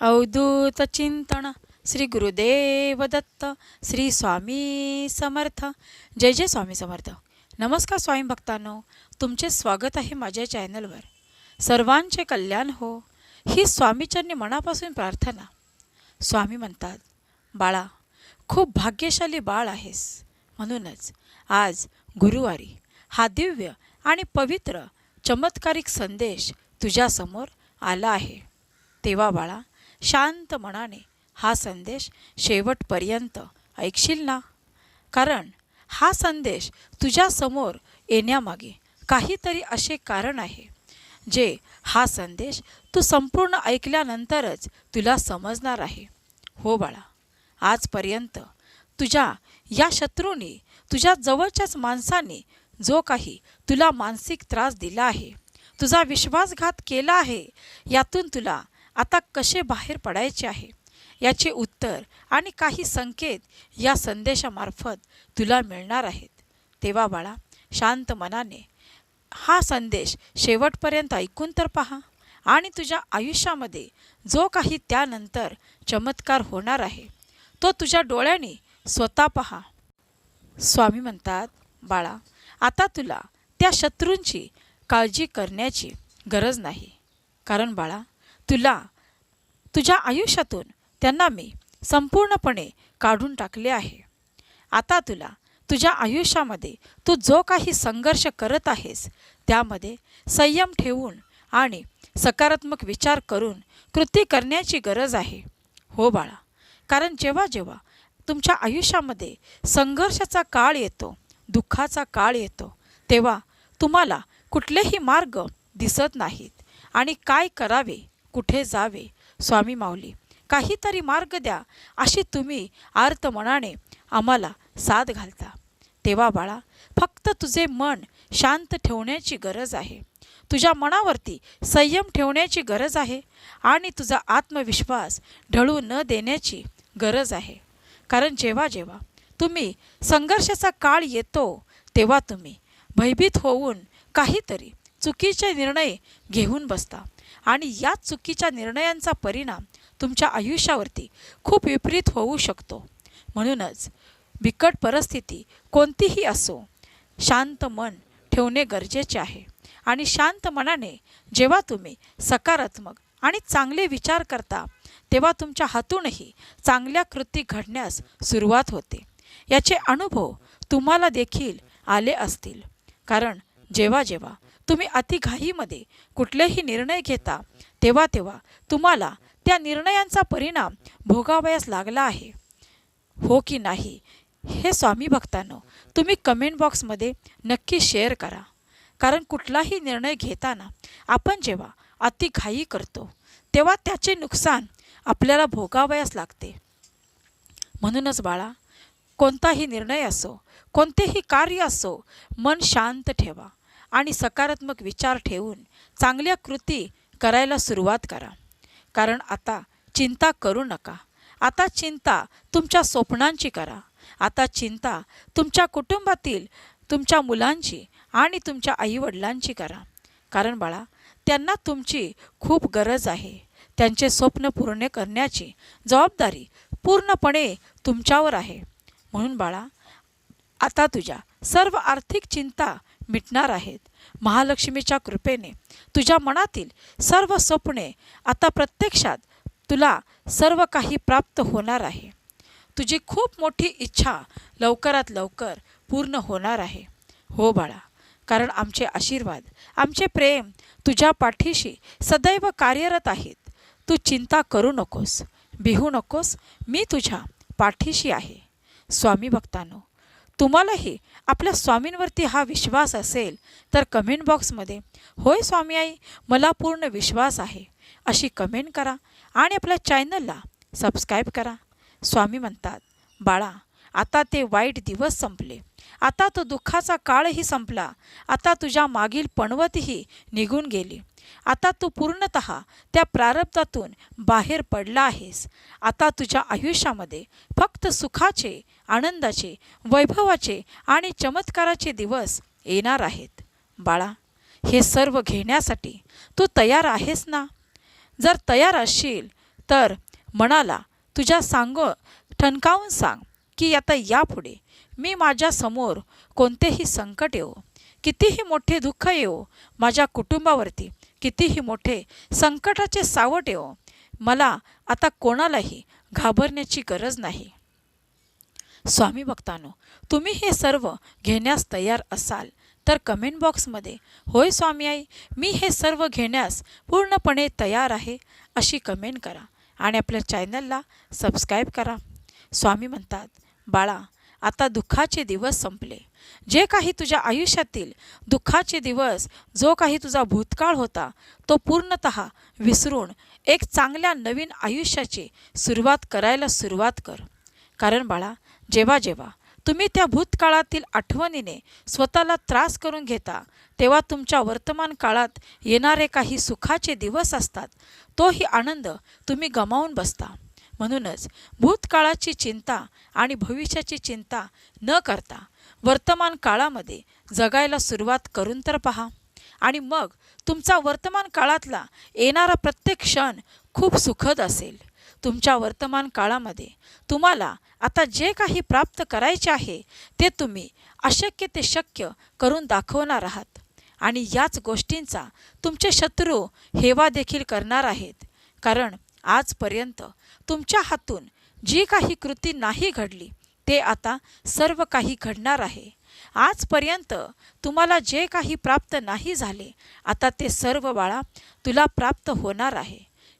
अवधूत चिंतन श्री गुरुदेव दत्त श्री स्वामी समर्थ. जय जय स्वामी समर्थ. नमस्कार स्वामी भक्तांनो तुमचे स्वागत आहे माझ्या चॅनलवर. सर्वांचे कल्याण हो ही स्वामीचरणी मनापासून प्रार्थना. स्वामी म्हणतात बाळा खूप भाग्यशाली बाळ आहेस. म्हणूनच आज गुरुवारी हा दिव्य आणि पवित्र चमत्कारिक संदेश तुझ्यासमोर आला आहे. तेव्हा बाळा शांत मनाने हा संदेश शेवटपर्यंत ऐकशील ना? कारण हा संदेश तुझ्यासमोर येण्यामागे काहीतरी असे कारण आहे जे हा संदेश तू संपूर्ण ऐकल्यानंतरच तुला समजणार आहे. हो बाळा आजपर्यंत तुझ्या या शत्रूने तुझ्या जवळच्याच माणसाने जो काही तुला मानसिक त्रास दिला आहे तुझा विश्वासघात केला आहे यातून तुला आता कसे बाहेर पडायचे आहे? याचे उत्तर आणि काही संकेत या संदेशामार्फत तुला मिळणार आहेत. तेव्हा बाळा शांत मनाने हा संदेश शेवटपर्यंत ऐकून तर पहा आणि तुझ्या आयुष्यामध्ये जो काही त्यानंतर चमत्कार होणार आहे तो तुझ्या डोळ्याने स्वतः पहा. स्वामी म्हणतात बाळा आता तुला त्या शत्रूंची काळजी करण्याची गरज नाही. कारण बाळा तुला तुझ्या आयुष्यातून त्यांना मी संपूर्णपणे काढून टाकले आहे. आता तुला तुझ्या आयुष्यामध्ये तू जो काही संघर्ष करत आहेस त्यामध्ये संयम ठेवून आणि सकारात्मक विचार करून कृती करण्याची गरज आहे. हो बाळा कारण जेव्हा जेव्हा तुमच्या आयुष्यामध्ये संघर्षाचा काळ येतो दुःखाचा काळ येतो तेव्हा तुम्हाला कुठलेही मार्ग दिसत नाहीत आणि काय करावे कुठे जावे? स्वामी माऊली काहीतरी मार्ग द्या. अशी तुम्ही आर्त मनाने आम्हाला साथ घालता. तेव्हा बाळा फक्त तुझे मन शांत ठेवण्याची गरज आहे. तुझ्या मनावरती संयम ठेवण्याची गरज आहे आणि तुझा आत्मविश्वास ढळू न देण्याची गरज आहे. कारण जेव्हा जेव्हा तुम्ही संघर्षाचा काळ येतो तेव्हा तुम्ही भयभीत होऊन काहीतरी चुकीचे निर्णय घेऊन बसता. आणि या चुकीच्या निर्णयांचा परिणाम तुमच्या आयुष्यावरती खूप विपरीत होऊ शकतो. म्हणूनच बिकट परिस्थिती कोणतीही असो शांत मन ठेवणे गरजेचे आहे. आणि शांत मनाने जेव्हा तुम्ही सकारात्मक आणि चांगले विचार करता तेव्हा तुमच्या हातूनही चांगल्या कृती घडण्यास सुरुवात होते. याचे अनुभव तुम्हाला देखील आले असतील. कारण जेव्हा जेव्हा तुम्ही अतिघाईमध्ये कुठलेही निर्णय घेता तेव्हा तेव्हा तुम्हाला त्या निर्णयांचा परिणाम भोगावयास लागला आहे. हो की नाही? हे स्वामी भक्तांनो तुम्ही कमेंट बॉक्समध्ये नक्की शेअर करा. कारण कुठलाही निर्णय घेताना आपण जेव्हा अतिघाई करतो तेव्हा त्याचे नुकसान आपल्याला भोगावयास लागते. म्हणूनच बाळा कोणताही निर्णय असो कोणतेही कार्य असो मन शांत ठेवा. आणि सकारात्मक विचार ठेवून चांगल्या कृती करायला सुरुवात करा. कारण आता चिंता करू नका. आता चिंता तुमच्या स्वप्नांची करा. आता चिंता तुमच्या कुटुंबातील तुमच्या मुलांची आणि तुमच्या आईवडिलांची करा. कारण बाळा त्यांना तुमची खूप गरज आहे. त्यांचे स्वप्न पूर्ण करण्याची जबाबदारी पूर्णपणे तुमच्यावर आहे. म्हणून बाळा आता तुझ्या सर्व आर्थिक चिंता मिटणार आहेत. महालक्ष्मीच्या कृपेने तुझ्या मनातील सर्व स्वप्ने आता प्रत्यक्षात तुला सर्व काही प्राप्त होणार आहे. तुझी खूप मोठी इच्छा लवकरात लवकर पूर्ण होणार आहे. हो बाळा कारण आमचे आशीर्वाद आमचे प्रेम तुझ्या पाठीशी सदैव कार्यरत आहेत. तू चिंता करू नकोस भिहू नकोस मी तुझ्या पाठीशी आहे. स्वामी भक्तांनो तुम्हालाही आपल्या स्वामींवरती हा विश्वास असेल तर कमेंट बॉक्समध्ये होय स्वामी आई मला पूर्ण विश्वास आहे. अशी कमेंट करा आणि आपल्या चॅनलला सबस्क्राईब करा. स्वामी म्हणतात बाळा आता ते वाईट दिवस संपले. आता तो दुःखाचा काळही संपला. आता तुझ्या मागील पणवतही निघून गेली. आता तू पूर्णत त्या प्रारब्धातून बाहेर पडला आहेस. आता तुझ्या आयुष्यामध्ये फक्त सुखाचे आनंदाचे वैभवाचे आणि चमत्काराचे दिवस येणार आहेत. बाळा हे सर्व घेण्यासाठी तू तयार आहेस ना? जर तयार असशील तर मनाला तुझ्या सांग ठणकावून सांग की आता यापुढे मी माझ्यासमोर कोणतेही संकट येऊ कितीही मोठे दुःख येवो माझ्या कुटुंबावरती कितीही मोठे संकटाचे सावट येवो मला आता कोणालाही घाबरण्याची गरज नाही. स्वामी भक्तानो तुम्ही हे सर्व घेण्यास तयार असाल तर कमेंट बॉक्समध्ये होय स्वामी आई मी हे सर्व घेण्यास पूर्णपणे तयार आहे अशी कमेंट करा आणि आपल्या चॅनलला सबस्क्राईब करा. स्वामी म्हणतात बाळा आता दुःखाचे दिवस संपले. जे काही तुझ्या आयुष्यातील दुःखाचे दिवस जो काही तुझा भूतकाळ होता तो पूर्णत विसरून एक चांगल्या नवीन आयुष्याची सुरुवात करायला सुरुवात कर. कारण बाळा जेव्हा जेव्हा तुम्ही त्या भूतकाळातील आठवणीने स्वतःला त्रास करून घेता तेव्हा तुमच्या वर्तमान काळात येणारे काही सुखाचे दिवस असतात. तोही आनंद तुम्ही गमावून बसता. म्हणूनच भूतकाळाची चिंता आणि भविष्याची चिंता न करता वर्तमान काळामध्ये जगायला सुरुवात करून तर पहा. आणि मग तुमचा वर्तमान काळातला येणारा प्रत्येक क्षण खूप सुखद असेल. तुमच्या वर्तमान काळामध्ये. तुम्हाला आता जे काही प्राप्त करायचे आहे ते तुम्ही अशक्य ते शक्य करून दाखवणार आहात. आणि याच गोष्टींचा तुमचे शत्रू हेवा देखील करणार आहेत. कारण आजपर्यंत तुमच्या हातून जी काही कृती नाही घडली ते आता सर्व काही घडणार आहे. आजपर्यंत तुम्हाला जे काही प्राप्त नाही झाले आता ते सर्व बाळा तुला प्राप्त होणार आहे.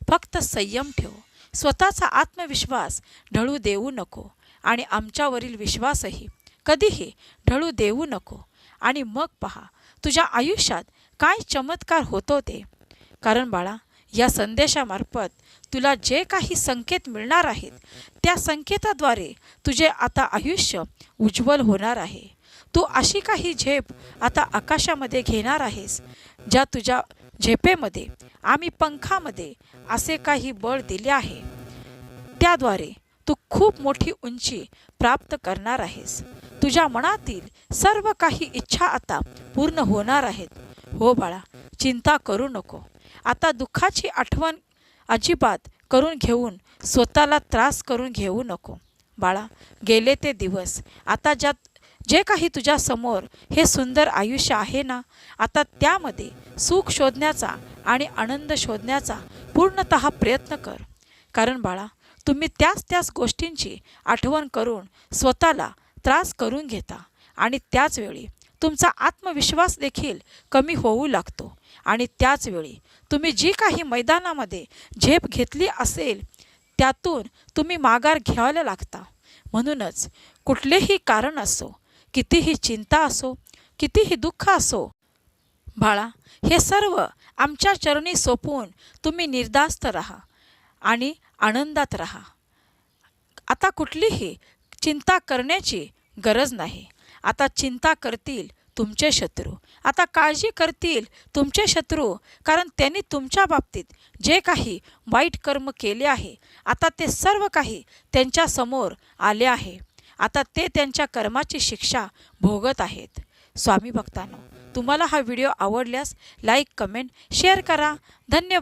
फक्त संयम ठेव. स्वतःचा आत्मविश्वास ढळू देऊ नको आणि आमच्यावरील विश्वासही कधीही ढळू देऊ नको. आणि मग पहा तुझ्या आयुष्यात काय चमत्कार होतो ते? कारण बाळा या संदेशामार्फत तुला जे काही संकेत मिळणार आहेत त्या संकेताद्वारे तुझे आता आयुष्य उज्ज्वल होणार आहे. तू अशी काही झेप आता आकाशामध्ये घेणार आहेस ज्या तुझ्या झेपेमध्ये आम्ही पंखामध्ये असे काही बळ दिले आहे. त्याद्वारे तू खूप मोठी उंची प्राप्त करणार आहेस. तुझ्या मनातील सर्व काही इच्छा आता पूर्ण होणार आहेत. हो बाळा चिंता करू नको. आता दुःखाची आठवण अजिबात करून घेऊन स्वतःला त्रास करून घेऊ नको. बाळा गेले ते दिवस. आता ज्यात जे काही तुझ्या समोर हे सुंदर आयुष्य आहे ना आता त्यामध्ये सुख शोधण्याचा आणि आनंद शोधण्याचा पूर्णत प्रयत्न कर. कारण बाळा तुम्ही त्याच त्याच गोष्टींची आठवण करून स्वतःला त्रास करून घेता आणि त्याचवेळी तुमचा आत्मविश्वास देखील कमी होऊ लागतो. आणि त्याचवेळी तुम्ही जी काही मैदानामध्ये झेप घेतली असेल त्यातून तुम्ही माघार घ्यायला लागता. म्हणूनच कुठलेही कारण असो कितीही चिंता असो कितीही दुःख असो बाळा हे सर्व आमच्या चरणी सोपवून तुम्ही निर्धास्त राहा आणि आनंदात राहा. आता कुठलीही चिंता करण्याची गरज नाही. आता चिंता करतील तुमचे शत्रू. आता काळजी करतील तुमचे शत्रू कारण त्यांनी तुमच्या बाबतीत जे काही वाईट कर्म केले आहे आता ते सर्व काही त्यांच्यासमोर आले आहे. आता ते त्यांच्या कर्माची शिक्षा भोगत आहेत. स्वामी भक्तांनो तुम्हाला हा व्हिडिओ आवडल्यास लाईक कमेंट शेअर करा. धन्यवाद.